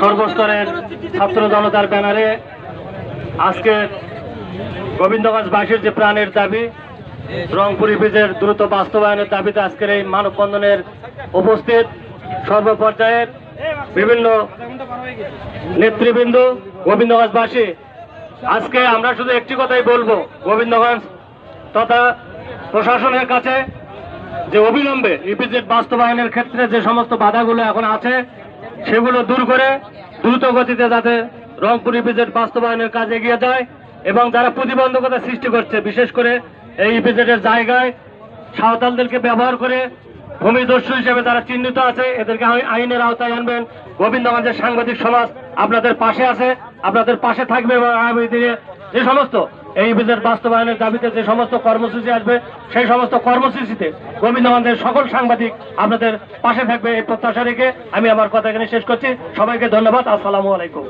সর্বস্তরের ছাত্র জনতার ব্যানারে আজকে গোবিন্দগঞ্জবাসীর যে প্রাণের দাবি, রংপুরি ব্রিজের দ্রুত বাস্তবায়নের দাবিতে আজকের এই মানববন্ধনের উপস্থিত সর্বপর্যায়ের বিভিন্ন নেতৃবৃন্দ, গোবিন্দগঞ্জবাসী। আজকে আমরা শুধু একটি কথাই বলব, গোবিন্দগঞ্জ তথা প্রশাসনের কাছে যে অবিলম্বে ইপিজেড বাস্তবায়নের ক্ষেত্রে যে সমস্ত বাধাগুলো এখন আছে সেগুলো দূর করে দ্রুত গতিতে যাতে রংপুর ইপিজেড বাস্তবায়নের কাজ এগিয়ে যায় এবং যারা প্রতিবন্ধকতা সৃষ্টি করছে, বিশেষ করে এই ইপিজেডের জায়গায় সাঁওতালদেরকে ব্যবহার করে ভূমিদস্যু হিসেবে যারা চিহ্নিত আছে, এদেরকে আই- আইনের আওতায় আনবেন। গোবিন্দগঞ্জের সাংবাদিক সমাজ আপনাদের পাশে আছে, আপনাদের পাশে থাকবে এবং আগামী দিনে যে সমস্ত এই বিজের বাস্তবায়নের দাবিতে যে সমস্ত কর্মসূচি আসবে, সেই সমস্ত কর্মসূচিতে গোবিন্দগঞ্জের সকল সাংবাদিক আপনাদের পাশে থাকবে এই প্রত্যাশা রেখে আমি আমার কথা এখানে শেষ করছি। সবাইকে ধন্যবাদ। আসসালামু আলাইকুম।